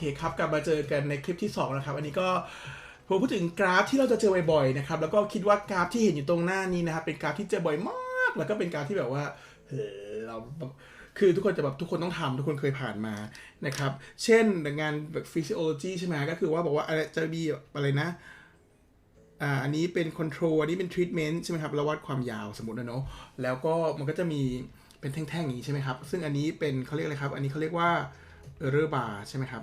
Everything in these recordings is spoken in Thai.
เคครับกลับมาเจอกันในคลิปที่ 2 นะครับ อันนี้ก็ผมพูดถึงกราฟที่เราจะเจอบ่อยๆนะครับแล้วก็คิดว่ากราฟที่เห็นอยู่ตรงหน้านี้นะครับเป็นกราฟที่เจอบ่อยมาก แล้วก็เป็นกราฟที่แบบว่าเฮ้ยเราคือทุกคนจะแบบทุกคนต้องทำทุกคนเคยผ่านมานะครับเช่นงานแบบ physiology ใช่ไหมก็คือว่าบอกว่าอะไรจะมีอะไรนะอ่าอันนี้เป็น control อันนี้เป็น treatment ใช่ไหมครับเราวัดความยาวสมมตินะเนาะแล้วก็มันก็จะมีเป็นแท่งๆอย่างนี้ใช่ไหมครับ ซึ่งอันนี้เป็นเขาเรียกอะไรครับ อันนี้เขาเรียกว่า error bar ใช่ไหมครับ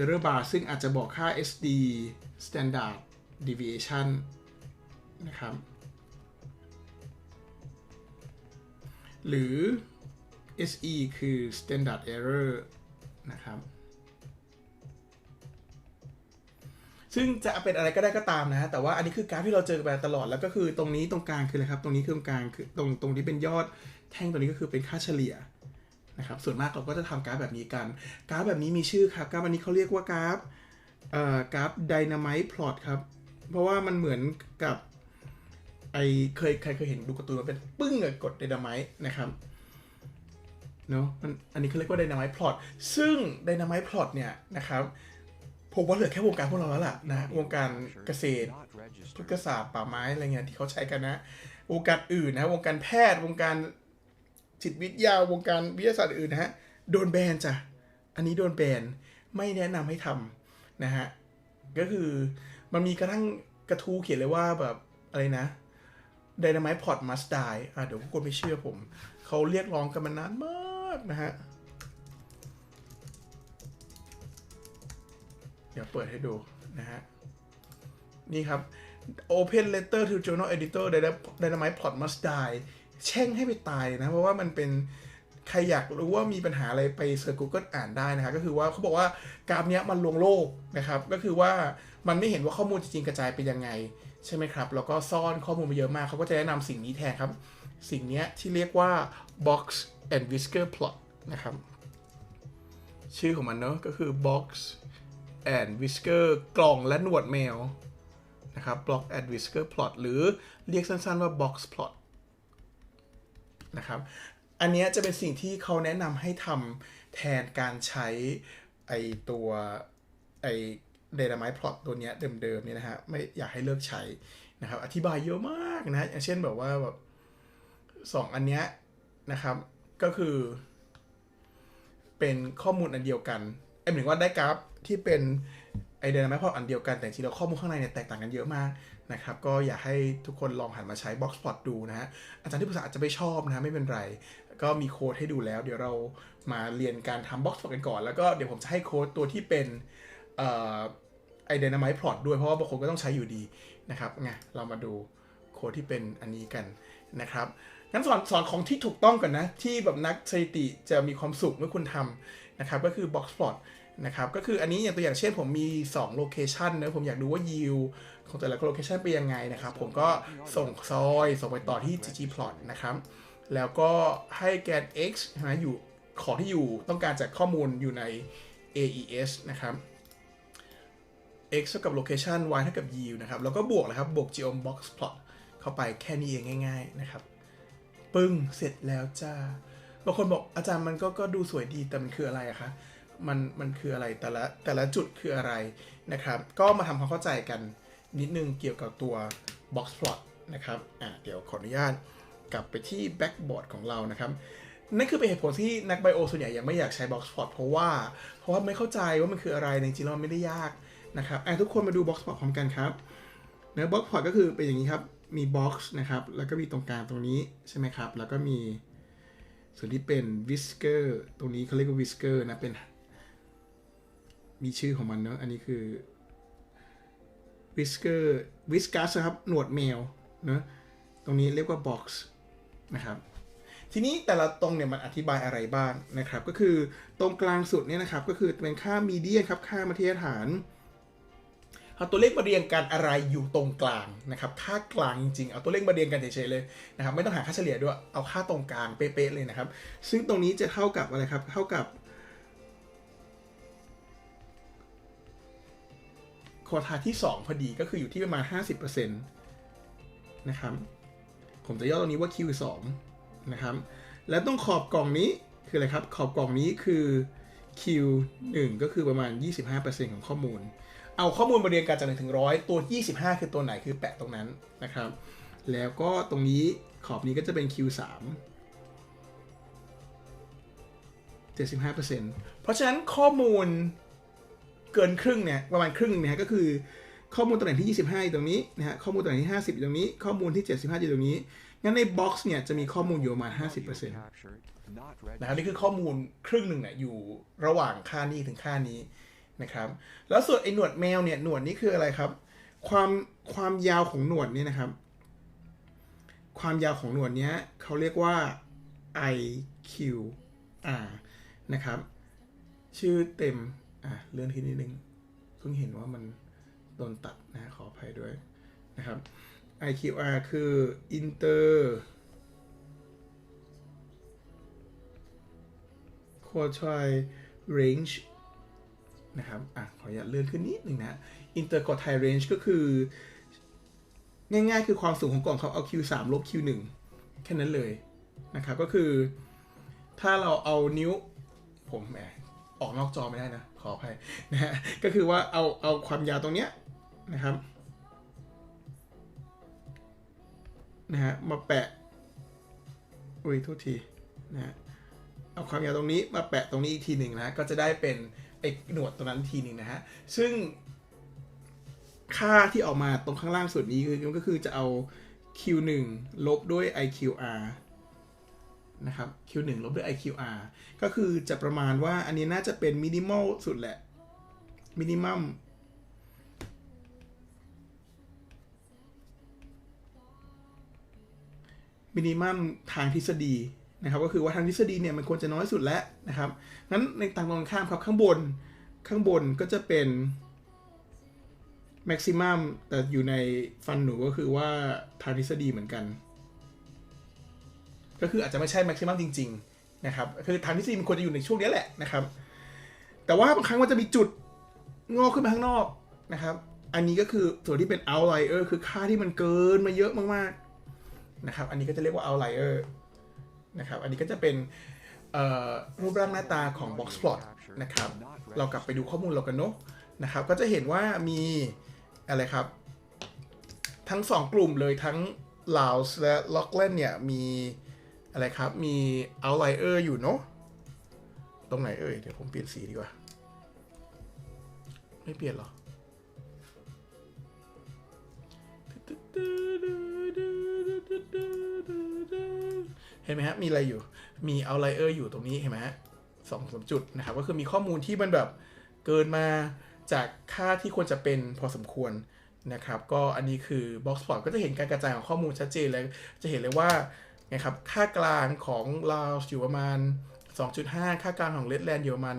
error bar ซึ่งอาจจะบอกค่า SD standard deviation นะครับ หรือ SE คือ standard error นะครับ ซึ่งจะเป็นอะไรก็ได้ก็ตามนะฮะ แต่ว่าอันนี้คือกราฟที่เราเจอกันมาตลอด แล้วก็คือตรงนี้ตรงกลางคืออะไรครับ ตรงนี้คือตรงกลางคือตรงตรงที่เป็นยอดแท่งตรงนี้ก็คือเป็นค่าเฉลี่ย นะครับส่วนมากเราก็จะทำกราฟแบบนี้กัน กราฟแบบนี้มีชื่อครับกราฟอันนี้เขาเรียกว่ากราฟเอ่อกราฟ dynamite plot ครับ เพราะว่ามันเหมือนกับไอเคยใครเคยเห็นดูการ์ตูนมันเป็นปึ้งอะกด dynamite นะครับเนาะมันอันนี้เขาเรียกว่า dynamite plot ซึ่ง dynamite plot เนี่ยนะครับผมว่าเหลือแค่วงการพวกเราแล้วล่ะนะวงการเกษตรพฤกษศาสตร์ป่าไม้อะไรเงี้ยที่เขาใช้กันนะวงการอื่นนะวงการแพทย์วงการ จิตวิทยาวงการวิทยาศาสตร์อื่นนะฮะโดนแบนจ้ะอันนี้โดนแบนไม่แนะนำให้ทำนะฮะก็คือมันมีกระทั่งกระทู้เขียนเลยว่าแบบอะไรนะ Dynamite Pot Must Die อะเดี๋ยวคนไม่เชื่อผม เขาเรียกร้องกันมานานมากนะฮะเดี๋ยวเปิดให้ดูนะฮะนี่ครับ Open Letter to Journal Editor Dynamite Plot Must Die แช่งให้ไปตายนะ เพราะว่ามันเป็นใครอยากรู้ว่ามีปัญหาอะไรไปเสิร์ช Google อ่านได้นะครับก็คือว่าเขาบอกว่ากราฟเนี้ยมันลวงโลกนะครับ ก็คือว่ามันไม่เห็นว่าข้อมูลจริงกระจายไปยังไง ใช่ไหมครับ แล้วก็ซ่อนข้อมูลมาเยอะมาก เขาก็จะแนะนำสิ่งนี้แทนครับ สิ่งนี้ที่เรียกว่า box and whisker plot นะครับ ชื่อของมันเนอะก็คือ box and whisker กล่องและหนวดแมวนะครับ box and whisker plot หรือเรียกสั้นๆว่า box plot นะครับ อันนี้จะเป็นสิ่งที่เขาแนะนำให้ทำแทนการใช้ไอตัวไอ Dynamite Plot ตัวเนี้ยเดิมๆเนี่ยนะฮะไม่อยากให้เลิกใช้นะครับอธิบายเยอะมากนะอย่างเช่นแบบว่าแบบสองอันเนี้ยนะครับก็คือ เป็นข้อมูลอันเดียวกันไอ้หมายว่าได้กราฟที่เป็นไอเดนาไมพลอตอันเดียวกันแต่จริงๆแล้วข้อมูลข้างในเนี่ยแตกต่างกันเยอะมาก นะครับก็อยากให้ทุกคนลองหันมาใช้ Boxplot ดูนะฮะอาจารย์ที่ปรึกษาอาจจะไม่ชอบนะฮะไม่เป็นไร ก็มีโค้ดให้ดูแล้ว เดี๋ยวเรามาเรียนการทำ Boxplot กันก่อน แล้วก็เดี๋ยวผมจะให้โค้ดตัวที่เป็นไอเดนาไมพลอตด้วยเพราะว่าบางคนก็ต้องใช้อยู่ดีนะครับไงเรามาดูโค้ดที่เป็นอันนี้กันนะครับงั้นสอนสอนของที่ถูกต้องก่อนนะ ที่แบบนักสถิติจะมีความสุขเมื่อคุณทำนะครับก็คือ Boxplot นะครับก็คืออันนี้อย่างตัวอย่างเช่นผมมี2โลเคชันนะผมอยากดูว่า yield ของแต่ละโลเคชันเป็นยังไงนะครับ ผมก็ส่งซอยส่งไปต่อที่ ggplot นะครับ แล้วก็ให้แกน x นะอยู่ของที่อยู่ต้องการจากข้อมูลอยู่ใน AES นะครับ x เท่ากับ location y เท่ากับ yield นะครับ แล้วก็บวกนะครับ บวก geom box plot เข้าไปแค่นี้เองง่าย ๆ นะครับ ปึ้ง เสร็จแล้วจ้า บางคนบอกอาจารย์มันก็ก็ดูสวยดี แต่มันคืออะไรอะคะ มันมันคืออะไรแต่ละแต่ละจุดคืออะไรนะครับ ก็มาทำความเข้าใจกันนิดนึงเกี่ยวกับตัว box plot นะครับอะเดี๋ยวขออนุญาตกลับไปที่ backboard ของเรานะครับนั่นคือเป็นเหตุผลที่นักไบโอส่วนใหญ่ยังไม่อยากใช้ box plot เพราะว่าเพราะว่าไม่เข้าใจว่ามันคืออะไรในจริงๆแล้วไม่ได้ยากนะครับอะทุกคนมาดู box plot พร้อมกันครับเนื้อ box plot ก็คือเป็นอย่างนี้ครับมี box นะครับแล้วก็มีตรงกลางตรงนี้ใช่ไหมครับแล้วก็มีส่วนที่เป็น whisker ตรงนี้เขาเรียกว่า whisker นะเป็น มีชื่อของมันเนอะอันนี้คือ whisker whiskas ครับ หนวดแมวเนอะตรงนี้เรียกว่า box นะครับ ทีนี้แต่ละตรงเนี่ยมันอธิบายอะไรบ้างนะครับ ก็คือตรงกลางสุดเนี่ยนะครับ ก็คือเป็นค่ามีเดียนครับ ค่ามาตรฐานเอาตัวเลขมาเรียงกันอะไรอยู่ตรงกลางนะครับ ค่ากลางจริงๆ เอาตัวเลขมาเรียงกันเฉยๆเลยนะครับ ไม่ต้องหาค่าเฉลี่ยด้วย เอาค่าตรงกลางเป๊ะๆเลยนะครับ ซึ่งตรงนี้จะเท่ากับอะไรครับ เท่ากับ ควอทาที่ 2 พอดีก็คืออยู่ที่ประมาณ 50%นะครับ ผมจะย่อตรงนี้ว่า Q2 นะครับ และตรงขอบกล่องนี้คืออะไรครับ ขอบกล่องนี้คือ Q 1 ก็คือประมาณ 25%ของข้อมูล เอาข้อมูลมาเรียงกันจาก1ถึง 100 ตัว 25 คือตัวไหนคือแปะตรงนั้นนะครับ แล้วก็ตรงนี้ขอบนี้ก็จะเป็น Q 3 75%เพราะฉะนั้นข้อมูล กินครึ่งเนี่ยประมาณครึ่งเนี่ยก็คือข้อมูลตำแหน่งที่ 25 อยู่ตรงนี้นะฮะข้อมูลตำแหน่งที่ 50 อยู่ตรงนี้ ข้อมูลที่ 75 อยู่ตรงนี้ งั้นในบ็อกซ์เนี่ยจะมีข้อมูลอยู่ประมาณ 50%นะครับนี่คือข้อมูลครึ่งหนึ่งเนี่ยอยู่ระหว่างค่านี้ถึงค่านี้นะครับแล้วส่วนไอ้หนวดแมวเนี่ยหนวดนี่คืออะไรครับ ความความยาวของหนวดนี่นะครับ ความยาวของหนวดเนี้ยเขาเรียกว่า IQR นะครับชื่อเต็ม อะเลื่อนขึ้นนิดนึงเพิ่งเห็นว่ามันโดนตัดนะขออภัยด้วยนะครับ IQR คือ Inter Quartile Range นะครับอะขออนุญาตเลื่อนขึ้นนิดหนึ่งนะ Inter Quartile Range ก็คือ ง่ายๆ คือความสูงของกล่องเขาเอา Q3 ลบ Q1 แค่นั้นเลยนะครับ ก็คือ ถ้าเราเอานิ้ว ผมแหมออกนอกจอไม่ได้นะ ขออภัยนะฮะก็คือว่าเอาเอาความยาวตรงเนี้ยนะครับนะฮะมาแปะอุ้ยโทุกทีนะฮะเอาความยาวตรงนี้มาแปะตรงนี้อีกทีหนึ่งนะก็จะได้เป็นไอ้หนวดตรงนั้นทีหนึ่งนะฮะซึ่งค่าที่ออกมาตรงข้างล่างสุดนี้คือก็คือจะเอา Q1 ลบด้วย IQR นะครับ Q1 ลบด้วย IQR ก็คือจะประมาณว่าอันนี้น่าจะเป็นมินิมอลสุดแหละมินิมัมมินิมัมทางทฤษฎีนะครับก็คือว่าทางทฤษฎีเนี่ยมันควรจะน้อยสุดแล้วนะครับงั้นในตามตรงข้ามครับข้างบนข้างบนก็จะเป็นแม็กซิมัมแต่อยู่ในฟันหนูก็คือว่าทางทฤษฎีเหมือนกัน ก็คืออาจจะไม่ใช่แม็กซิมัมจริง ๆ นะครับ คือทางทฤษฎีมันควรจะอยู่ในช่วงนี้แหละนะครับ แต่ว่าบางครั้งมันจะมีจุดงอกขึ้นมาข้างนอกนะครับ อันนี้ก็คือส่วนที่เป็น outlier คือค่าที่มันเกินมาเยอะมากๆนะครับ อันนี้ก็จะเรียกว่า outlier นะครับ อันนี้ก็จะเป็นรูปร่างหน้าตาของ box plot นะครับ เรากลับไปดูข้อมูลเรากันเนาะนะครับ ก็จะเห็นว่ามีอะไรครับ ทั้งสองกลุ่มเลยทั้ง l a o s และ l o c k l a n d เนี่ยมี อะไรครับ มี outlier อยู่เนาะ ตรงไหนเอ่ย เดี๋ยวผมเปลี่ยนสีดีกว่า ไม่เปลี่ยนหรอ เห็นไหมฮะ มีอะไรอยู่ มี outlier อยู่ตรงนี้เห็นไหมฮะสองสามจุดนะครับ ก็คือมีข้อมูลที่มันแบบเกินมาจากค่าที่ควรจะเป็นพอสมควรนะครับ ก็อันนี้คือ box plot ก็จะเห็นการกระจายของข้อมูลชัดเจนเลย จะเห็นเลยว่า ไงครับค่ากลางของลาวอยู่ประมาณ 2.5 ค่ากลางของเลดแลนด์อยู่ประมาณ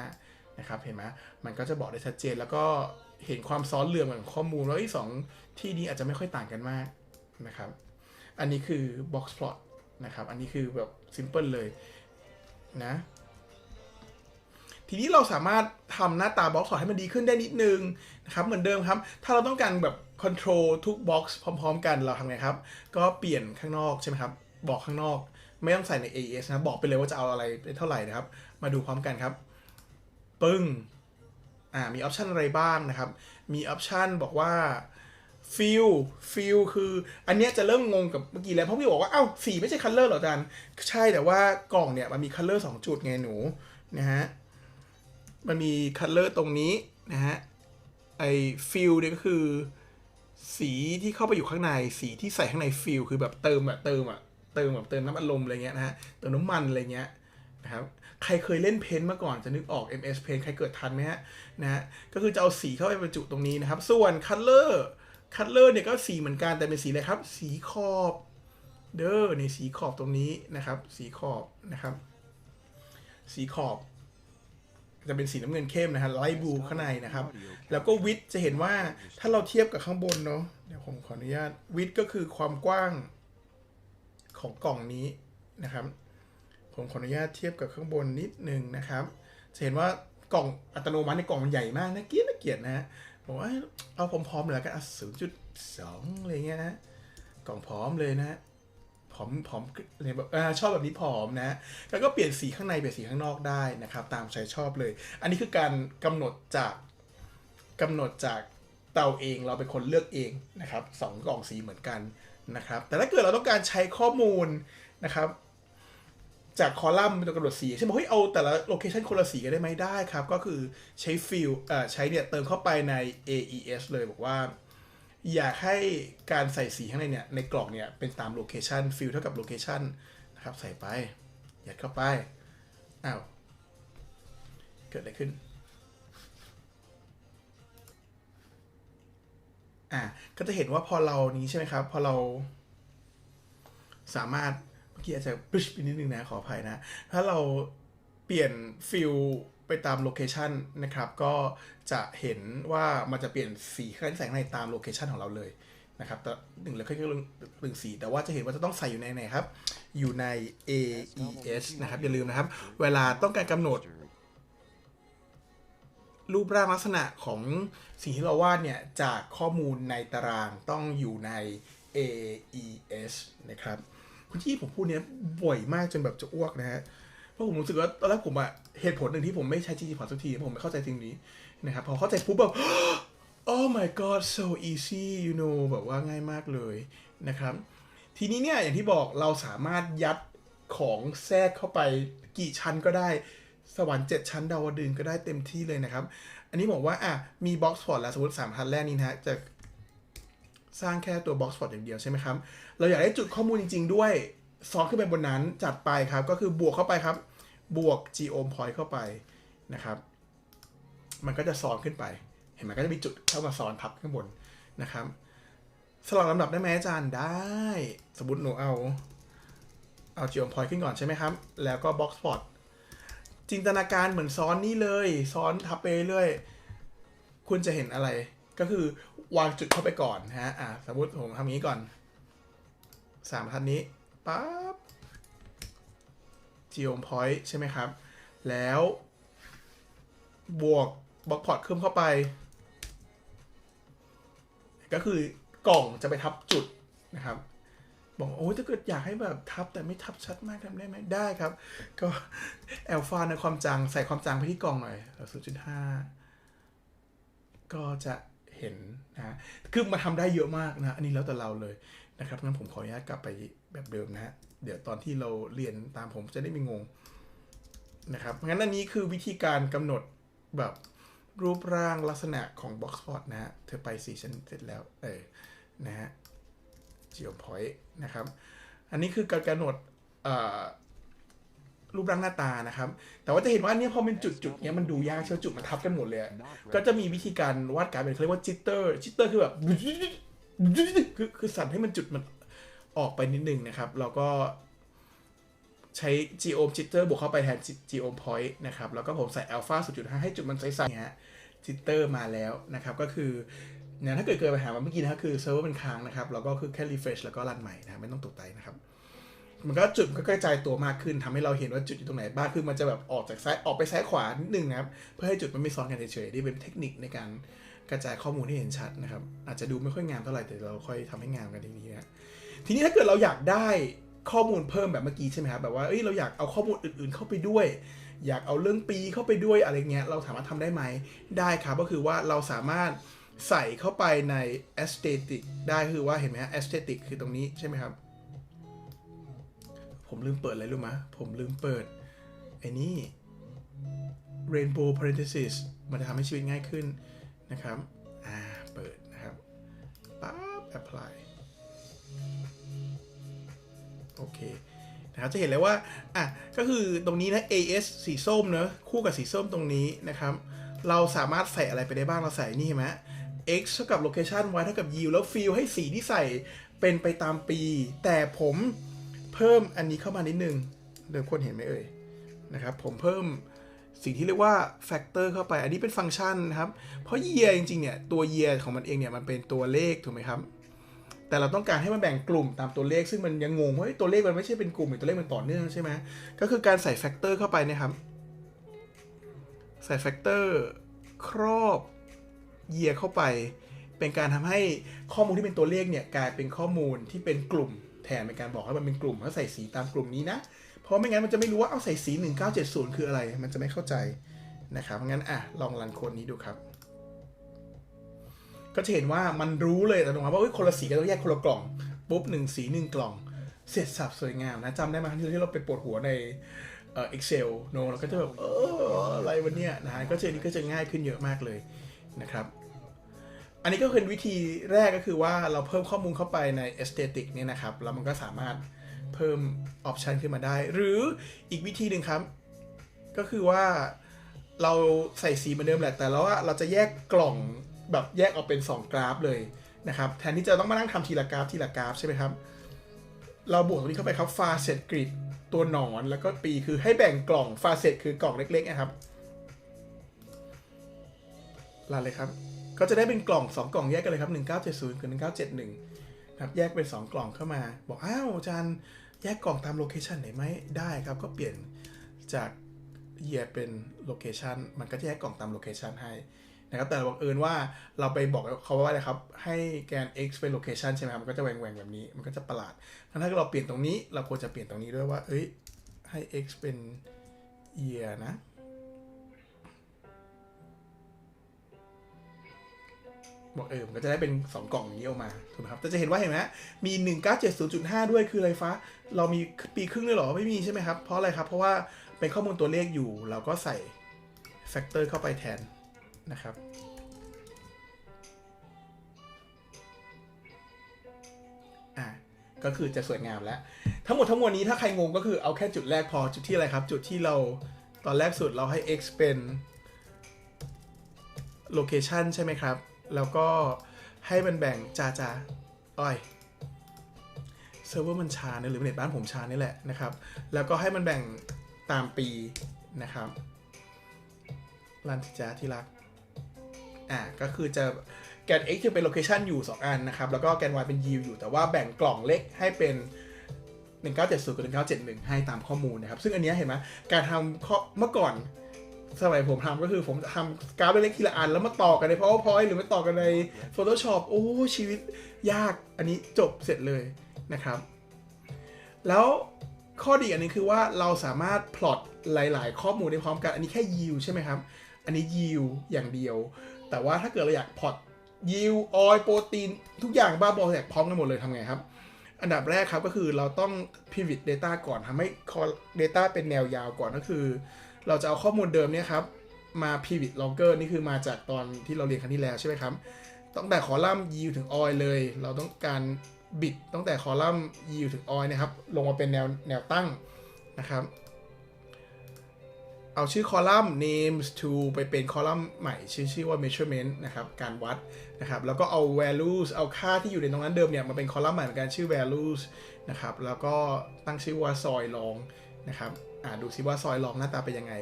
1.5 นะครับเห็นไหมมันก็จะบอกได้ชัดเจนแล้วก็เห็นความซ้อนเรื่องของข้อมูลว่าไอ้สองที่นี้อาจจะไม่ค่อยต่างกันมากนะครับอันนี้คือ box plot นะครับอันนี้คือแบบ simple เลยนะทีนี้เราสามารถทำหน้าตาบล็อกสอดให้มันดีขึ้นได้นิดนึงนะครับเหมือนเดิมครับ ถ้าเราต้องการแบบ control ทุก box พร้อม ๆ กันเราทำไงครับ ก็เปลี่ยนข้างนอกใช่ไหมครับ บอกข้างนอก ไม่ต้องใส่ใน AES นะ บอกไปเลยว่าจะเอาอะไรเท่าไหร่นะครับ มาดูพร้อมกันครับ ปึ้ง อ่า มีออปชันอะไรบ้างนะครับ มีออปชันบอกว่าฟิลฟิลคือ อันเนี้ยจะเริ่มงงกับเมื่อกี้แล้ว เพราะพี่บอกว่า เอ้าสีไม่ใช่คัลเลอร์หรอจารย์ใช่แต่ว่ากล่องเนี่ยมันมีคัลเลอร์สองจุดไงหนูนะฮะ มันมีคัลเลอร์ตรงนี้นะฮะ ไอฟิลเนี่ยก็คือ สีที่เข้าไปอยู่ข้างใน สีที่ใส่ข้างในฟิลคือแบบเติมอะเติมอะ เติมแบบเติมน้ำอัดลมอะไรเงี้ยนะฮะเติมน้ำมันอะไรเงี้ยนะครับใครเคยเล่นเพนมาก่อนจะนึกออก MS Paint ใครเกิดทันไหมฮะนะฮะก็คือจะเอาสีเข้าไปบรรจุตรงนี้นะครับ ส่วนคัลเลอร์คัลเลอร์เนี่ยก็สีเหมือนกันแต่เป็นสีอะไรครับ สีขอบเด้อในสีขอบตรงนี้นะครับ สีขอบนะครับ สีขอบ จะเป็นสีน้ำเงินเข้มนะฮะไลท์บลูข้างในนะครับ แล้วก็วิดจะเห็นว่าถ้าเราเทียบกับข้างบนเนาะเดี๋ยวผมขออนุญาตวิดก็คือความกว้าง ของกล่องนี้นะครับ ผมขออนุญาตเทียบกับข้างบนนิดนึงนะครับจะเห็นว่ากล่องอัตโนมัติในกล่องมันใหญ่มากนะเกียดนะเกียดนะฮะผมว่าเอาผมพร้อมเลยกันอะศูนย์จุดสองอะไรเงี้ยนะกล่องพร้อมเลยนะผอมผอมเนี่ยแบบชอบแบบนี้ผอมนะแล้วก็เปลี่ยนสีข้างในเปลี่ยนสีข้างนอกได้นะครับ ตามใจชอบเลย อันนี้คือการกำหนดจากกำหนดจากเตาเองเราเป็นคนเลือกเองนะครับสองกล่องสีเหมือนกัน นะครับ แต่ถ้าเกิดเราต้องการใช้ข้อมูลนะครับจากคอลัมน์เป็นตัวกำหนดสีใช่ไหมเฮ้ยเอาแต่ละโลเคชันคนละสีกันได้ไหมได้ครับ ก็คือใช้ฟิลอ่อใช้เนี่ยเติมเข้าไปใน AES เลยบอกว่า อยากให้การใส่สีข้างในเนี่ยในกล่องเนี่ยเป็นตามโลเคชันฟิลเท่ากับโลเคชันนะครับใส่ไป ยัดเข้าไป อ้าว เกิดอะไรขึ้น อะก็จะเห็นว่าพอเรานี้ใช่ไหมครับ พอเรา สามารถเมื่อกี้อาจจะปริชไปนิดนึงนะขออภัยนะ ถ้าเราเปลี่ยนฟิลไปตามโลเคชันนะครับ ก็จะเห็นว่ามันจะเปลี่ยนสีคลื่นแสงในตามโลเคชันของเราเลยนะครับแต่หนึ่งแล้วก็เรื่องเรื่องสีแต่ว่าจะเห็นว่าจะต้องใส่อยู่ในไหนครับ อยู่ใน AES นะครับ อย่าลืมนะครับ เวลาต้องการกำหนด รูปร่างลักษณะของสิ่งที่เราวาดเนี่ยจากข้อมูลในตารางต้องอยู่ใน AES นะครับคุณที่ผมพูดเนี้ยบ่อยมากจนแบบจะอ้วกนะฮะเพราะผมรู้สึกว่าตอนแรกผมอะเหตุผลหนึ่งที่ผมไม่ใช้ GG พอสักทีผมไม่เข้าใจสิ่งนี้นะครับพอเข้าใจปุ๊บแบบ oh my god so easy you know แบบว่าง่ายมากเลยนะครับ ทีนี้เนี่ยอย่างที่บอกเราสามารถยัดของแทรกเข้าไปกี่ชั้นก็ได้ สวรรค์เจ็ดชั้นดาวดึงก็ได้เต็มที่เลยนะครับ อันนี้บอกว่าอะมีบ็อกซ์พอร์ตแล้วสมมติสามพันแรกนี้นะฮะจะสร้างแค่ตัวบ็อกซ์พอร์ตอย่างเดียวใช่ไหมครับ เราอยากได้จุดข้อมูลจริง ๆ ด้วยซ้อนขึ้นไปบนนั้นจัดไปครับ ก็คือบวกเข้าไปครับ บวก geom point เข้าไปนะครับ มันก็จะซ้อนขึ้นไป เห็นไหมก็จะมีจุดเข้ามาซ้อนทับข้างบนนะครับสลับลำดับได้ไหมอาจารย์ได้ สมมติหนูเอาเอา geom point ขึ้นก่อนใช่ไหมครับ แล้วก็ box plot จินตนาการเหมือนซ้อนนี่เลยซ้อนทับไปเรื่อยคุณจะเห็นอะไร ก็คือวางจุดเข้าไปก่อนนะฮะอะสมมติผมทำงนี้ก่อนสามทันนี้ปั๊บ geom point ใช่ไหมครับ แล้ว บวกบล็อกพอร์ตเพิ่มเข้าไป ก็คือกล่องจะไปทับจุดนะครับ บอกโอ้ยถ้าเกิดอยากให้แบบทับแต่ไม่ทับชัดมากทำได้ไหมได้ครับ ก็แอลฟาในความจางใส่ความจางไปที่กล่องหน่อยศูนย์จุดห้าก็จะเห็นนะคือมาทำได้เยอะมากนะ อันนี้แล้วแต่เราเลยนะครับงั้นผมขออนุญาตกลับไปแบบเดิมนะฮะเดี๋ยวตอนที่เราเรียนตามผมจะได้ไม่งงนะครับงั้นอันนี้คือวิธีการกำหนดแบบรูปร่างลักษณะของ box plot นะฮะ เธอไปสี่ชั้นเสร็จแล้ว เออ นะฮะ geo point นะครับ อันนี้คือการกำหนดเอ่อรูปร่างหน้าตานะครับ แต่ว่าจะเห็นว่าอันเนี้ยพอเป็นจุดจุดๆเนี้ยมันดูยากเชียวจุดมันทับกันหมดเลยอะก็จะมีวิธีการวาดการเป็นเขาเรียกว่า jitter jitter คือแบบคือคือสั่นให้มันจุดมันออกไปนิดนึงนะครับแล้วก็ใช้ geom jitter บวกเข้าไปแทน geom point นะครับ แล้วก็ผมใส่ alpha 0.5 ให้จุดมันใสๆเนี่ย jitter มาแล้วนะครับ ก็คือ เนี่ยถ้าเกิดเกิดปัญหามาเมื่อกี้นะครับคือเซิร์ฟเวอร์มันค้างนะครับแล้วก็คือแค่ refresh แล้วก็รันใหม่นะครับไม่ต้องตกใจนะครับมันก็จุดมันก็กระจายตัวมากขึ้นทำให้เราเห็นว่าจุดอยู่ตรงไหนบ้างคือมันจะแบบออกจากซ้ายออกไปซ้ายขวานิดนึงนะครับเพื่อให้จุดมันไม่ซ้อนกันเฉยๆนี่เป็นเทคนิคในการกระจายข้อมูลให้เห็นชัดนะครับ อาจจะดูไม่ค่อยงามเท่าไหร่แต่เราค่อยทำให้งามกันทีนี้นะทีนี้ถ้าเกิดเราอยากได้ข้อมูลเพิ่มแบบเมื่อกี้ใช่ไหมครับแบบว่าเอ้ยเราอยากเอาข้อมูลอื่นๆเข้าไปด้วย อยากเอาเรื่องปีเข้าไปด้วยอะไรเงี้ยเราสามารถทำได้ไหมได้ครับก็คือว่าเราสามารถ ใส่เข้าไปใน aesthetic ได้คือว่าเห็นไหมฮะ aesthetic คือตรงนี้ใช่ไหมครับ ผมลืมเปิดอะไรรู้ไหมผมลืมเปิด ไอ้นี่ rainbow parenthesis มันจะทำให้ชีวิตง่ายขึ้นนะครับ อ่า เปิดนะครับปั๊บ apply โอเคนะครับจะเห็นเลยว่า อะ ก็คือตรงนี้นะ AS สีส้มเนอะคู่กับสีส้มตรงนี้นะครับ เราสามารถใส่อะไรไปได้บ้าง เราใส่นี่เห็นไหม x เท่ากับ location y เท่ากับ yield แล้ว fill ให้สีที่ใส่เป็นไปตามปี แต่ผมเพิ่มอันนี้เข้ามานิดนึงเดี๋ยวคนเห็นไหมเอ่ยนะครับ ผมเพิ่มสิ่งที่เรียกว่า factor เข้าไป อันนี้เป็นฟังก์ชันนะครับ เพราะ year จริงๆเนี่ยตัว year ของมันเองเนี่ยมันเป็นตัวเลขถูกไหมครับ แต่เราต้องการให้มันแบ่งกลุ่มตามตัวเลข ซึ่งมันยังงงว่าเฮ้ยตัวเลขมันไม่ใช่เป็นกลุ่มหรือตัวเลขมันต่อเนื่องใช่ไหมก็คือการใส่ factor เข้าไปนะครับ ใส่ factor ครอบ year เข้าไป เป็นการทำให้ข้อมูลที่เป็นตัวเลขเนี่ยกลายเป็นข้อมูลที่เป็นกลุ่มแทนเป็นการบอกให้มันเป็นกลุ่มแล้วใส่สีตามกลุ่มนี้นะ เพราะไม่งั้นมันจะไม่รู้ว่าเอาใส่สี 1970 คืออะไร มันจะไม่เข้าใจนะครับงั้นอะลองรันโค้ดนี้ดูครับ ก็จะเห็นว่ามันรู้เลยแต่ตรงนั้นว่าคนละสีก็ต้องแยกคนละกล่องปุ๊บหนึ่งสีหนึ่งกล่อง เสร็จสับสวยงามนะจำได้ไหมครั้งที่เราไปปวดหัวในเอ่อ Excel โนเราก็จะแบบเอออะไรวันเนี้ยนะฮะก็จะนี้ก็จะง่ายขึ้นเยอะมากเลย นะครับ อันนี้ก็เป็นวิธีแรกก็คือว่าเราเพิ่มข้อมูลเข้าไปใน aesthetic เนี่ยนะครับ แล้วมันก็สามารถเพิ่มออปชันขึ้นมาได้ หรืออีกวิธีหนึ่งครับ ก็คือว่าเราใส่สีเหมือนเดิมแหละ แต่แล้วว่าเราจะแยกกล่องแบบแยกออกเป็น 2 กราฟเลยนะครับ แทนที่จะต้องมานั่งทำทีละกราฟทีละกราฟใช่ไหมครับ เราบวกตรงนี้เข้าไปครับฟาเซตกริดตัวหนอนแล้วก็ปีคือให้แบ่งกล่องฟาเซตคือกล่องเล็กๆนะครับ ลาเลยครับ ก็จะได้เป็นกล่อง 2 กล่องแยกกันเลยครับ 1970กับ1971ครับแยกเป็น 2 กล่องเข้ามา บอกอ้าวอาจารย์แยกกล่องตามโลเคชันไหนไหมได้ครับ ก็เปลี่ยนจากเยียเป็นโลเคชันมันก็จะแยกกล่องตามโลเคชันให้นะครับแต่บังเอิญว่าเราไปบอกเขาว่าอะไรครับ ให้แกน x เป็นโลเคชันใช่ไหมครับ มันก็จะแหว่งๆแบบนี้ มันก็จะประหลาดถ้าเราเปลี่ยนตรงนี้ เราควรจะเปลี่ยนตรงนี้ด้วยว่า เอ้ย ให้ x เป็น year นะ บอกเออมันก็จะได้เป็น 2 กล่องอย่างนี้ออกมาถูกไหมครับแต่จะเห็นว่าเห็นไหมมี 1970.5 ด้วยคืออะไรฟ้า เรามีปีครึ่งเลยเหรอ ไม่มีใช่ไหมครับ เพราะอะไรครับ เพราะว่าเป็นข้อมูลตัวเลขอยู่ เราก็ใส่แฟกเตอร์เข้าไปแทนนะครับอะก็คือจะสวยงามแล้ว ทั้งหมดทั้งมวลนี้ถ้าใครงงก็คือเอาแค่จุดแรกพอจุดที่อะไรครับ จุดที่เราตอนแรกสุดเราให้ x เป็น location ใช่ไหมครับ แล้วก็ให้มันแบ่งจาจาอ้อยเซิร์ฟเวอร์มันช้าเนี่ยหรือเน็ตบ้านผมช้านี่แหละนะครับ แล้วก็ให้มันแบ่งตามปีนะครับรันทิจาที่รัก อ่าก็คือจะแกน x จะเป็นโลเคชันอยู่ 2 อันนะครับ แล้วก็แกน y เป็น yield อยู่ แต่ว่าแบ่งกล่องเล็กให้เป็น 1970 กับ 1971 ให้ตามข้อมูลนะครับ ซึ่งอันนี้เห็นไหมการทำข้อเมื่อก่อน สมัยผมทำก็คือผมจะทำกราฟเล็กๆทีละอัน แล้วมาต่อกันใน PowerPoint หรือมาต่อกันใน Photoshop โอ้ชีวิตยากอันนี้จบเสร็จเลยนะครับ แล้วข้อดีอันนึงคือว่าเราสามารถพลอตหลาย ๆ ข้อมูลได้พร้อมกัน อันนี้แค่ yield ใช่ไหมครับ อันนี้ yield อย่างเดียว แต่ว่าถ้าเกิดเราอยากพลอต yield oil โปรตีน ทุกอย่างบ้าบอแตกพร้อมกันหมดเลยทำไงครับ อันดับแรกครับก็คือเราต้อง pivot data ก่อนทำให้ data เป็นแนวยาวก่อนก็คือ เราจะเอาข้อมูลเดิมเนี่ยครับมา pivot logger นี่คือมาจากตอนที่เราเรียนครั้งที่แล้วใช่ไหมครับตั้งแต่คอลัมน์ yield ถึง oil เลย เราต้องการบิดตั้งแต่คอลัมน์ yield ถึง oil นะครับ ลงมาเป็นแนวแนวตั้งนะครับ เอาชื่อคอลัมน์ names to ไปเป็นคอลัมน์ใหม่ ชื่อชื่อว่า measurement นะครับ การวัดนะครับ แล้วก็เอา values เอาค่าที่อยู่ในตรงนั้นเดิมเนี่ยมาเป็นคอลัมน์ใหม่เหมือนกันชื่อ values นะครับ แล้วก็ตั้งชื่อว่า soil long นะครับ อ่าดูซิว่าซอยลองหน้าตาเป็นยังไง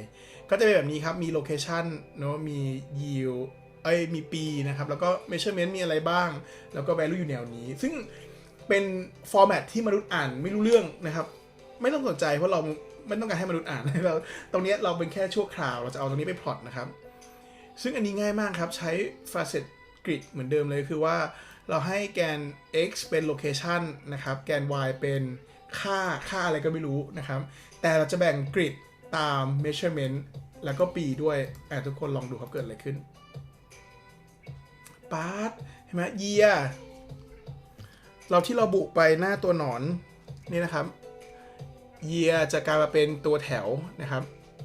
ก็จะเป็นแบบนี้ครับ มีโลเคชันเนาะมี yield เอ้ยมีปีนะครับ แล้วก็ measurement มีอะไรบ้าง แล้วก็ value อยู่แนวนี้ ซึ่งเป็นฟอร์แมตที่มนุษย์อ่านไม่รู้เรื่องนะครับ ไม่ต้องสนใจเพราะเราไม่ต้องการให้มนุษย์อ่านเราตรงนี้เราเป็นแค่ชั่วคราว เราจะเอาตรงนี้ไปพลอตนะครับ ซึ่งอันนี้ง่ายมากครับ ใช้ facet grid เหมือนเดิมเลยคือว่าเราให้แกน x เป็น location นะครับ แกน y เป็นค่าค่าอะไรก็ไม่รู้นะครับ แต่เราจะแบ่งกริดตาม measurement แล้วก็ปีด้วยอะทุกคนลองดูครับเกิดอะไรขึ้นปาร์ตเห็นไหม year เราที่เราบุไปหน้าตัวหนอนนี่นะครับ year จะกลายมาเป็นตัวแถวนะครับ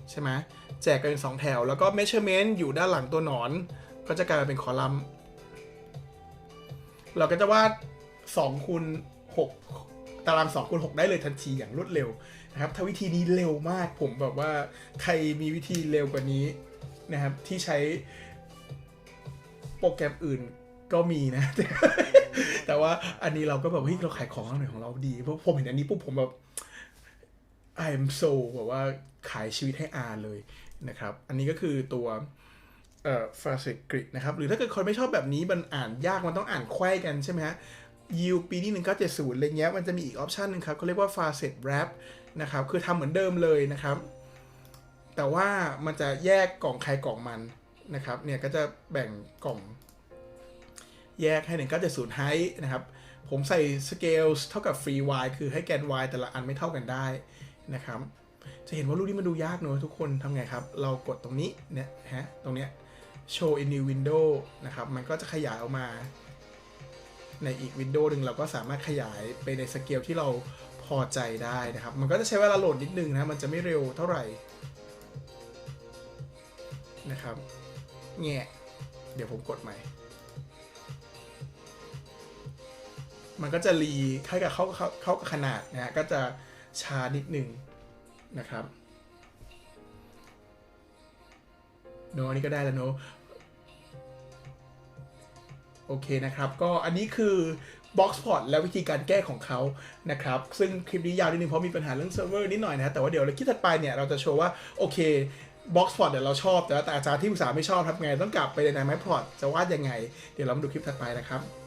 ใช่ไหมแจกกันเป็นสองแถว แล้วก็ measurement อยู่ด้านหลังตัวหนอน ก็จะกลายมาเป็นคอลัมน์เราก็จะวาด2คูณ6ตาราง2คูณ6ได้เลยทันทีอย่างรวดเร็ว นะครับถ้าวิธีนี้เร็วมากผมแบบว่าใครมีวิธีเร็วกว่านี้นะครับที่ใช้โปรแกรมอื่นก็มีนะ แต่ว่าอันนี้เราก็แบบเฮ้ยเราขายของหน่อยของเราดี เพราะผมเห็นอันนี้ปุ๊บผมแบบ I am so แบบว่าขายชีวิตให้อาเลยนะครับ อันนี้ก็คือตัวเอ่อฟาสกริดนะครับ หรือถ้าเกิดคนไม่ชอบแบบนี้มันอ่านยากมันต้องอ่านไขว้กันใช่ไหมฮะยิวปีนี้1970อะไรเงี้ยมันจะมีอีกออปชันหนึ่งครับเขาเรียกว่า facet wrap นะครับ คือทำเหมือนเดิมเลยนะครับ แต่ว่ามันจะแยกกล่องใครกล่องมันนะครับ เนี่ยก็จะแบ่งกล่อง แยกให้1970 height นะครับ ผมใส่สเกลเท่ากับ free y คือให้แกน y แต่ละอันไม่เท่ากันได้นะครับ จะเห็นว่ารูปนี้มันดูยากเนอะทุกคนทำไงครับ เรากดตรงนี้เนี่ยฮะตรงเนี้ย show in new window นะครับ มันก็จะขยายออกมา ในอีกวินโดว์หนึ่งเราก็สามารถขยายไปในสเกลที่เรา พอใจได้นะครับ มันก็จะใช้เวลาโหลดนิดนึงนะ มันจะไม่เร็วเท่าไหร่นะครับแง่เดี๋ยวผมกดใหม่ มันก็จะรีคล้ายกับเข้าเข้าเขากับขนาดนะฮะก็จะช้านิดนึงนะครับโนอันนี้ก็ได้แล้วเนโอเคนะครับ ก็อันนี้คือ Boxport และวิธีการแก้ของเขานะครับ ซึ่งคลิปนี้ยาวนิดนึงเพราะมีปัญหาเรื่องเซิร์ฟเวอร์นิดหน่อยนะ แต่ว่าเดี๋ยวเราคลิปถัดไปเนี่ย เราจะโชว์ว่า โอเคบ็อกซ์พอร์ตเดี๋ยวเราชอบ แต่ว่าแต่อาจารย์ที่อุตส่าห์ไม่ชอบทำไง ต้องกลับไปใน Dynamite Plot จะวาดยังไง เดี๋ยวเรามาดูคลิปถัดไปนะครับ